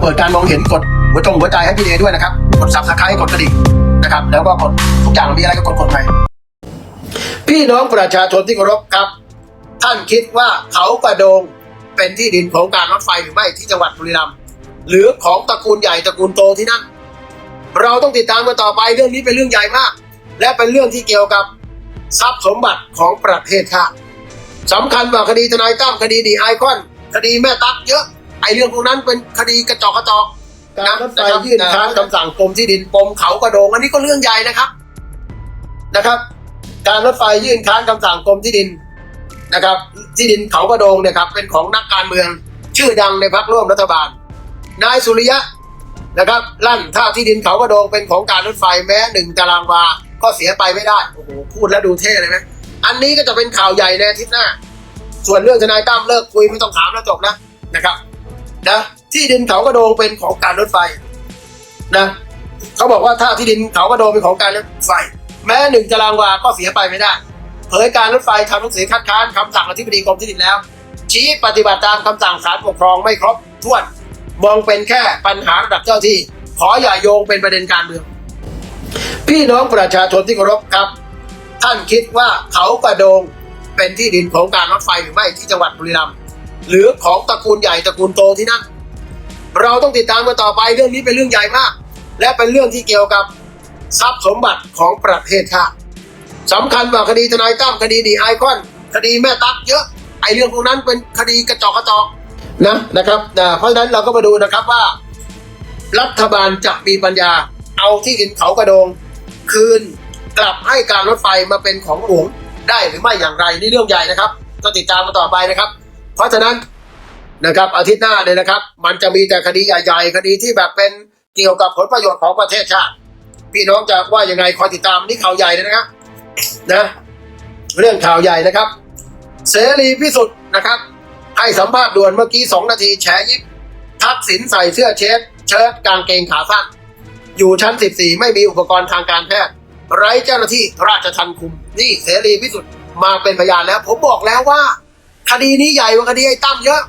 เปิดการมองเห็นกดหัวจงหัวใจให้พี่เอด้วยนะครับ กดซับสไครต์กดกระดิ่งนะครับ แล้วก็กดทุกอย่างมีอะไรก็กดกดไปพี่น้องประชาชนที่เคารพครับ ท่านคิดว่าเขากระโดงเป็นที่ดินของการรถไฟหรือไม่ที่จังหวัดบุรีรัมย์หรือของตระกูลใหญ่ตระกูลโตที่นั่น เราต้องติดตามกันต่อไปเรื่องนี้เป็นเรื่องใหญ่มาก และเป็นเรื่องที่เกี่ยวกับทรัพย์สมบัติของประเทศชาติสำคัญกว่าคดีทนายตั้มคดีดีไอคอน คดีแม่ตั๊กเยอะ ไอเรื่องพวกนั้นเป็นคดีกระจอกกระจอกการรถไฟยื่นค้านคำสั่งกรมที่ดินปมเขากระโดงอันนี้ก็เรื่องใหญ่นะครับนะครับ การรถไฟยื่นค้านคำสั่งกรมที่ดินนะครับ ที่ดินเขากระโดงเนี่ยครับเป็นของนักการเมืองชื่อดังในพรรคร่วมรัฐบาล นายสุริยะนะครับลั่นถ้าที่ดินเขากระโดงเป็นของการรถไฟแม้หนึ่งตารางวาก็เสียไปไม่ได้โอ้โหพูดแล้วดูเท่เลยไหมอันนี้ก็จะเป็นข่าวใหญ่ในอาทิตย์หน้า ส่วนเรื่องทนายตั้มเลิกคุยไม่ต้องถามแล้วจบนะนะครับ นะที่ดินเขากระโดงเป็นของการรถไฟนะเขาบอกว่าถ้าที่ดินเขากระโดงเป็นของการรถไฟ แม้หนึ่งตารางวาก็เสียไปไม่ได้เผยการรถไฟทำหนังสือคัดค้านคำสั่งอธิบดีกรมที่ดินแล้ว ชี้ปฏิบัติตามคำสั่งศาลปกครองไม่ครบถ้วนมองเป็นแค่ปัญหาระดับเจ้าที่ ขออย่าโยงเป็นประเด็นการเมือง พี่น้องประชาชนที่เคารพครับ ท่านคิดว่าเขากระโดงเป็นที่ดินของการรถไฟหรือไม่ที่จังหวัดบุรีรัมย์ หรือของตระกูลใหญ่ตระกูลโตที่นั่น เราต้องติดตามกันต่อไปเรื่องนี้เป็นเรื่องใหญ่มาก และเป็นเรื่องที่เกี่ยวกับทรัพย์สมบัติของประเทศชาติสำคัญกว่าคดีทนายตั้มคดีดีไอคอน คดีแม่ตั๊กเยอะไอเรื่องพวกนั้นเป็นคดีกระจอกกระจอกนะนะครับนะเพราะฉะนั้นเราก็มาดูนะครับว่า รัฐบาลจะมีปัญญาเอาที่ดินเขากระโดง คืนกลับให้การรถไฟมาเป็นของหลวงได้หรือไม่อย่างไรนี่เรื่องใหญ่นะครับ ก็ติดตามมาต่อไปนะครับ เพราะฉะนั้นนะครับอาทิตย์หน้าเนี่ยนะครับ มันจะมีแต่คดีใหญ่ๆคดีที่แบบเป็นเกี่ยวกับผลประโยชน์ของประเทศชาติ พี่น้องจะว่ายังไงคอยติดตามนี่ข่าวใหญ่เลยนะครับนะเรื่องข่าวใหญ่นะครับ เสรีพิสุทธิ์นะครับ ให้สัมภาษณ์ด่วนเมื่อกี้สองนาทีแฉยิบทักษิณใส่เสื้อเชิ้ตเชิ้ตกางเกงขาสั้นอยู่ชั้น 14 ไม่มีอุปกรณ์ทางการแพทย์ ไร้เจ้าหน้าที่ราชทัณฑ์คุม นี่เสรีพิสุทธิ์มาเป็นพยานแล้ว ผมบอกแล้วว่า คดีนี้ใหญ่กว่าคดีไอ้ตั้มเยอะ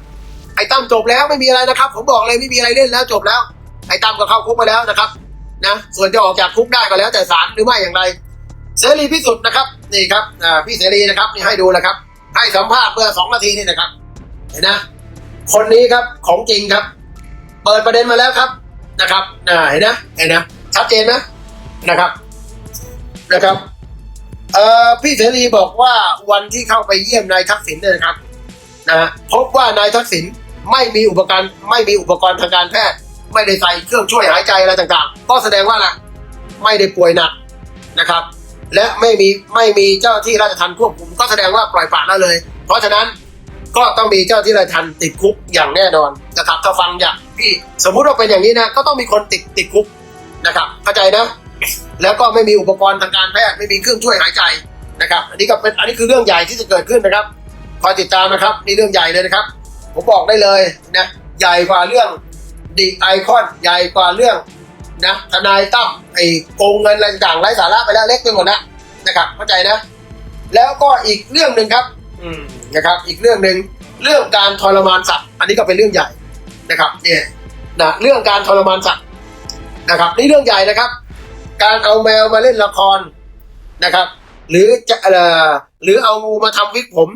ไอ้ตั้มจบแล้วไม่มีอะไรนะครับ ผมบอกเลยไม่มีอะไรเล่นแล้วจบแล้ว ไอ้ตั้มก็เข้าคุกมาแล้วนะครับ นะ ส่วนจะออกจากคุกได้ก็แล้ว แต่ศาลหรือไม่อย่างไร เสรีพิสุทธิ์นะครับ นี่ครับอ่าพี่เสรีนะครับนี่ให้ดูนะครับ ให้สัมภาษณ์เมื่อสองนาทีนี่นะครับ เห็นนะ คนนี้ครับของจริงครับ เปิดประเด็นมาแล้วครับนะครับเห็นนะเห็นนะชัดเจนนะนะครับนะครับเอ่อพี่เสรีบอกว่าวันที่เข้าไปเยี่ยมนายทักษิณเนี่ยนะครับ นะฮะพบว่านายทักษิณไม่มีอุปกรณ์ไม่มีอุปกรณ์ทางการแพทย์ ไม่ได้ใส่เครื่องช่วยหายใจอะไรต่างๆ ก็แสดงว่าอะไรไม่ได้ป่วยหนักนะครับ และไม่มีไม่มีเจ้าที่ราชทัณฑ์ควบคุม ก็แสดงว่าปล่อยปละละเลย เพราะฉะนั้นก็ต้องมีเจ้าที่ราชทัณฑ์ติดคุกอย่างแน่นอนนะครับถ้าฟังอย่างพี่สมมุติว่าเป็นอย่างนี้นะก็ต้องมีคนติดติดคุกนะครับเข้าใจนะ แล้วก็ไม่มีอุปกรณ์ทางการแพทย์ไม่มีเครื่องช่วยหายใจนะครับ อันนี้ก็เป็นอันนี้คือเรื่องใหญ่ที่จะเกิดขึ้นนะครับ คอยติดตามนะครับนี่เรื่องใหญ่เลยนะครับ ผมบอกได้เลยนะใหญ่กว่าเรื่องดีไอคอนใหญ่กว่าเรื่องนะทนายตั้มไอ้โกงเงินอะไรต่างๆไร้สาระไปแล้วเล็กไปหมดนะนะครับ เข้าใจนะ แล้วก็อีกเรื่องหนึ่งครับอืมนะครับ อีกเรื่องหนึ่งเรื่องการทรมานสัตว์ อันนี้ก็เป็นเรื่องใหญ่นะครับเนี่ยนะเรื่องการทรมานสัตว์นะครับ นี่เรื่องใหญ่นะครับ การเอาแมวมาเล่นละครนะครับ หรือจะเอ่อหรือเอางูมาทำวิกผม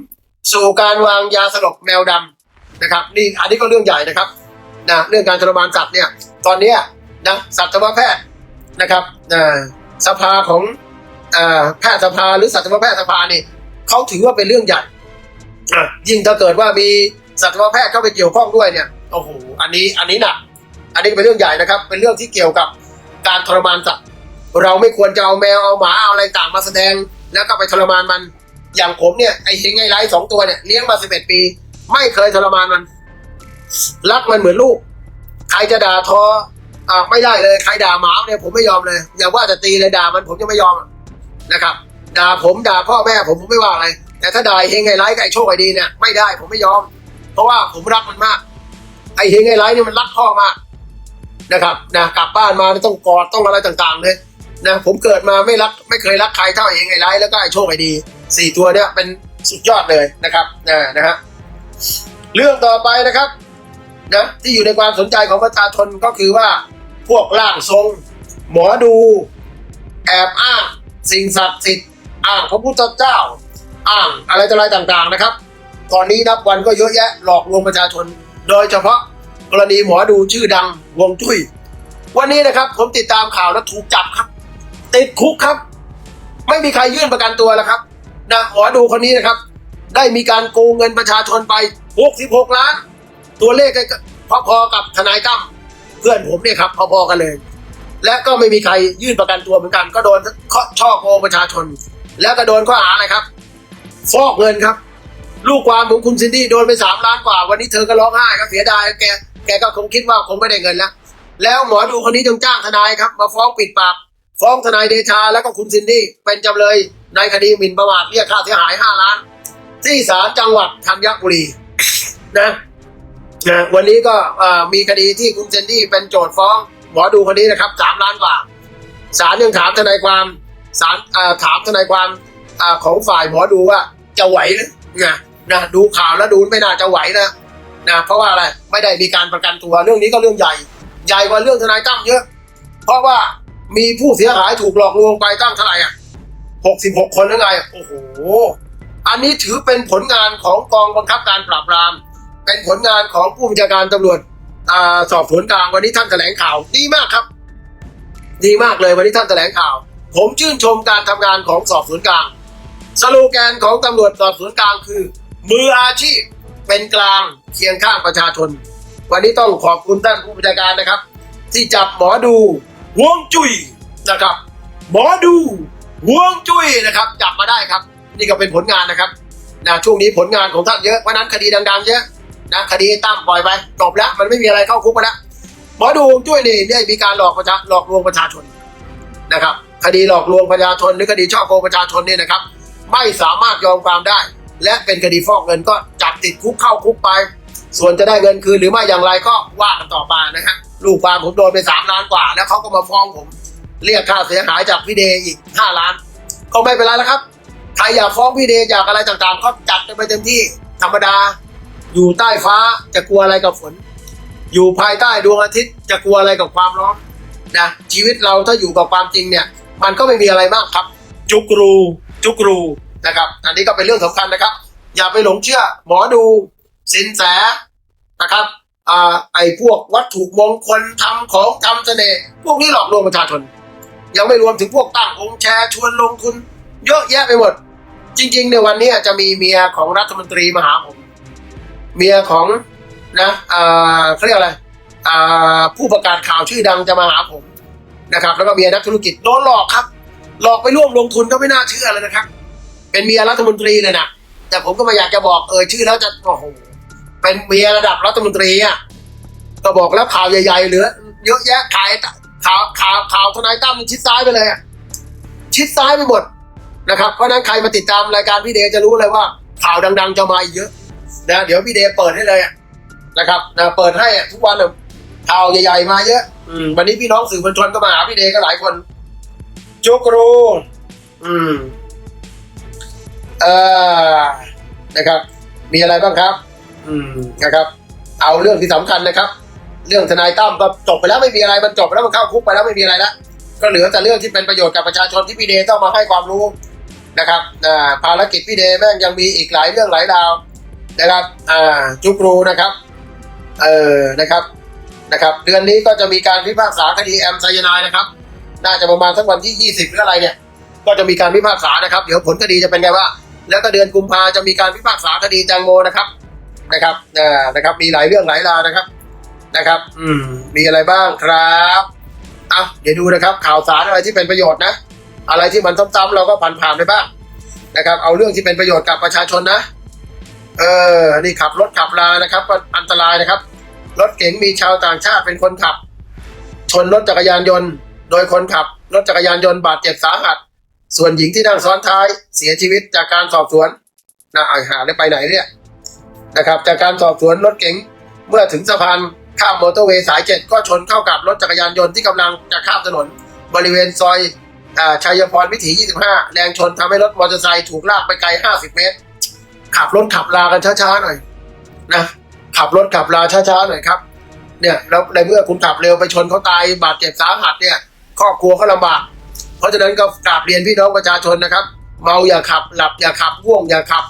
สู่การวางยาสลบแมวดำนะครับนี่อันนี้ก็เรื่องใหญ่นะครับนะเรื่องการทรมานสัตว์เนี่ยตอนนี้นะสัตวแพทย์นะครับสภาของอ่าแพทยสภาหรือสัตวแพทย์สภานี่เขาถือว่าเป็นเรื่องใหญ่ยิ่งถ้าเกิดว่ามีสัตวแพทย์เข้าไปเกี่ยวข้องด้วยเนี่ยโอ้โหอันนี้อันนี้หนักอันนี้เป็นเรื่องใหญ่นะครับ เป็นเรื่องที่เกี่ยวกับการทรมานสัตว์เราไม่ควรจะเอาแมวเอาหมาเอาอะไรต่างมาแสดง แล้วก็ไปทรมานมัน อย่างผมเนี่ยไอเฮงไอ้ไรสองตัวเนี่ยเลี้ยงมาสิบเอ็ดปี ไม่เคยทรมานมัน รักมันเหมือนลูก ใครจะด่าทออ่าไม่ได้เลยใครด่าหมาเนี่ยผมไม่ยอมเลย อย่าว่าแต่ตีเลยด่ามันผมจะไม่ยอมนะครับ ด่าผมด่าพ่อแม่ผมผมไม่ว่าอะไรแต่ถ้าด่าไอเฮงไอไรกับไอโชคไอดีเนี่ยไม่ได้ผมไม่ยอม เพราะว่าผมรักมันมาก ไอเฮงไอ้ไรเนี่ยมันรักพ่อมากนะครับนะกลับบ้านมาต้องกอดต้องอะไรต่างๆเลยนะผมเกิดมาไม่รักไม่เคยรักใครเท่าไอ้เฮงไอ้ไรแล้วก็ไอ้โชคไอ้ดี สี่ตัวเนี่ยเป็นสุดยอดเลยนะครับนะนะฮะเรื่องต่อไปนะครับนะที่อยู่ในความสนใจของประชาชนก็คือว่าพวกร่างทรง หมอดู แอบอ้างสิ่งศักดิ์สิทธิ์อ้างพระพุทธเจ้า อ้างอะไรต่ออะไรต่างๆนะครับ ตอนนี้นับวันก็เยอะแยะหลอกลวงประชาชน โดยเฉพาะกรณีหมอดูชื่อดังวงจุ้ยวันนี้นะครับผมติดตามข่าวแล้วถูกจับครับ ติดคุกครับ ไม่มีใครยื่นประกันตัวแล้วครับ นะหมอดูคนนี้นะครับ ได้มีการโกงเงินประชาชนไป 66 ล้าน ตัวเลขก็พอๆกับทนายตั้มเพื่อนผมเนี่ยครับ พอๆกันเลย และก็ไม่มีใครยื่นประกันตัวเหมือนกัน ก็โดนช่อโกงประชาชน แล้วก็โดนข้อหาอะไรครับ ฟอกเงินครับ ลูกความของคุณซินดี้โดนไปสามล้านกว่า วันนี้เธอก็ร้องไห้ครับเสียดายแกแกก็คงคิดว่าคงไม่ได้เงินแล้ว แล้วหมอดูคนนี้จงจ้างทนายครับ มาฟ้องปิดปาก ฟ้องทนายเดชาแล้วก็คุณซินดี้เป็นจำเลย ในคดีหมิ่นประมาทเรียกค่าเสียหายห้าล้าน ที่ศาลจังหวัดธัญบุรีนะนะวันนี้ก็มีคดีที่คุณเซนดี้เป็นโจทย์ฟ้อง หมอดูคนนี้นะครับสามล้านกว่าศาลยังถามทนายความศาลถามทนายความอของฝ่ายหมอดูว่าจะไหวหรือนะนะดูข่าวแล้วดูไม่น่าจะไหวนะนะเพราะว่าอะไรไม่ได้มีการประกันตัวเรื่องนี้ก็เรื่องใหญ่ ใหญ่กว่าเรื่องทนายตั้มเยอะ เพราะว่ามีผู้เสียหายถูกหลอกลวงไปตั้งเท่าไหร่อะ หกสิบหกคนหรือไง โอ้โห อันนี้ถือเป็นผลงานของกองบังคับการปราบปราม เป็นผลงานของผู้บัญชาการตำรวจอสอบสวนกลางวันนี้ท่านแถลงข่าวดีมากครับ ดีมากเลยวันนี้ท่านแถลงข่าว ผมชื่นชมการทำงานของสอบสวนกลาง สโลแกนของตำรวจสอบสวนกลางคือ มืออาชีพเป็นกลางเคียงข้างประชาชน วันนี้ต้องขอบคุณท่านผู้บัญชาการนะครับ ที่จับหมอดูวงจุ้ยนะครับ หมอดู ฮวงจุ้ยนะครับจับมาได้ครับ นี่ก็เป็นผลงานนะครับนะช่วงนี้ผลงานของท่านเยอะเพราะนั้นคดีดังๆเยอะนะคดีตั้มปล่อยไปจบแล้ว มันไม่มีอะไรเข้าคุกมาแล้วหมอดูฮวงจุ้ยนี่ได้มีการหลอกประชาหลอกลวงประชาชนนะครับ คดีหลอกลวงประชาชนหรือคดีช่อโกงประชาชนเนี่ยนะครับ ไม่สามารถยอมความได้ และเป็นคดีฟอกเงินก็จับติดคุกเข้าคุกไป ส่วนจะได้เงินคืนหรือไม่อย่างไรก็ว่ากันต่อไปนะฮะลูกความผมโดนไปสามล้านกว่า แล้วเขาก็มาฟ้องผม เรียกค่าเสียหายจากพี่เดย์อีกห้าล้าน ก็ไม่เป็นไรแล้วครับ ใครอยากฟ้องพี่เดย์อยากอะไรต่างๆ ก็จัดกันไปเต็มที่ธรรมดา อยู่ใต้ฟ้าจะกลัวอะไรกับฝน อยู่ภายใต้ดวงอาทิตย์จะกลัวอะไรกับความร้อนนะชีวิตเราถ้าอยู่กับความจริงเนี่ย มันก็ไม่มีอะไรมากครับ จุกรูจุกรูนะครับ อันนี้ก็เป็นเรื่องสำคัญนะครับ อย่าไปหลงเชื่อ หมอดูสินแสนะครับอ่าไอ้พวกวัตถุมงคลทำของทำเสน่ห์พวกนี้หลอกลวงประชาชน ยังไม่รวมถึงพวกตั้งองค์แชร์ชวนลงทุนเยอะแยะไปหมด จริงๆในวันนี้จะมีเมียของรัฐมนตรีมาหาผม เมียของนะอ่าเขาเรียกอะไรผู้ประกาศข่าวชื่อดังจะมาหาผมนะครับ แล้วก็เมียนักธุรกิจโดนหลอกครับ หลอกไปร่วมลงทุนก็ไม่น่าเชื่อเลยนะครับ เป็นเมียรัฐมนตรีเลยนะแต่ผมก็ไม่อยากจะบอกเออชื่อแล้วจะโอ้โหเป็นเมียระดับรัฐมนตรีอะก็บอกแล้วข่าวใหญ่ๆเหลือเยอะแยะขาย ข่าวข่าวข่าวทนายตั้มชิดซ้ายไปเลยอะชิดซ้ายไปหมดนะครับ เพราะนั้นใครมาติดตามรายการพี่เดจะรู้เลยว่า ข่าวดัง ๆ จะมาเยอะนะเดี๋ยวพี่เดเปิดให้เลยนะครับนะเปิดให้ทุกวันอะข่าวใหญ่ๆมาเยอะ อืมวันนี้พี่น้องสื่อมวลชนก็มาหาพี่เดก็หลายคนจุกรูอืมเอ่อนะครับ มีอะไรบ้างครับ อืมนะครับ เอาเรื่องที่สำคัญนะครับ เรื่องทนายตั้มก็จบไปแล้วไม่มีอะไรมันจบไปแล้วมันเข้าคุกไปแล้วไม่มีอะไรแล้วก็เหลือแต่เรื่องที่เป็นประโยชน์กับประชาชนที่พี่เดย์ต้องมาให้ความรู้นะครับภารกิจพี่เดย์แม่งยังมีอีกหลายเรื่องหลายราวนะครับอ่าจุกรูนะครับเออนะครับนะครับ เดือนนี้ก็จะมีการพิพากษาคดีแอมไซยานายนะครับ น่าจะประมาณสักวันที่ 20 หรืออะไรเนี่ย ก็จะมีการพิพากษานะครับ เดี๋ยวผลคดีจะเป็นไงว่า แล้วก็เดือนกุมภาจะมีการพิพากษาคดีแตงโมนะครับ นะครับ อ่า นะครับ มีหลายเรื่องหลายราวนะครับ นะครับ อืม มีอะไรบ้างครับเอาเดี๋ยวดูนะครับ ข่าวสารอะไรที่เป็นประโยชน์นะ อะไรที่มันซ้ำๆเราก็ผ่านๆไปบ้างนะครับ เอาเรื่องที่เป็นประโยชน์กับประชาชนนะ เออ นี่ขับรถขับลานะครับก็อันตรายนะครับ รถเก๋งมีชาวต่างชาติเป็นคนขับ ชนรถจักรยานยนต์ โดยคนขับ รถจักรยานยนต์บาดเจ็บสาหัส ส่วนหญิงที่นั่งซ้อนท้าย เสียชีวิตจากการสอบสวนนะไอาหาได้ไปไหนเนี่ยนะครับ จากการสอบสวนรถเก๋งเมื่อถึงสะพาน ข้ามมอเตอร์เวย์สายเจ็ดก็ชนเข้ากับรถจักรยานยนต์ที่กำลังจะข้ามถนน บริเวณซอยอชัยพรวิถี 25 แรงชนทำให้รถมอเตอร์ไซค์ถูกลากไปไกล 50 เมตร ขับรถขับลากันช้าๆหน่อยนะขับรถขับลาช้าๆหน่อยครับเนี่ยแล้วในเมื่อคุณขับเร็วไปชนเขาตายบาดเจ็บสาหัสเนี่ยครอบครัวเขาลำบากเพราะฉะนั้นก็กราบเรียนพี่น้องประชาชนนะครับ เมาอย่าขับหลับอย่าขับว่วงอย่าขับ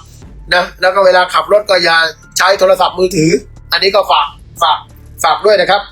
นะแล้วก็เวลาขับรถก็อย่าใช้โทรศัพท์มือถือ อันนี้ก็ฝากฝาก ฝากด้วยนะครับ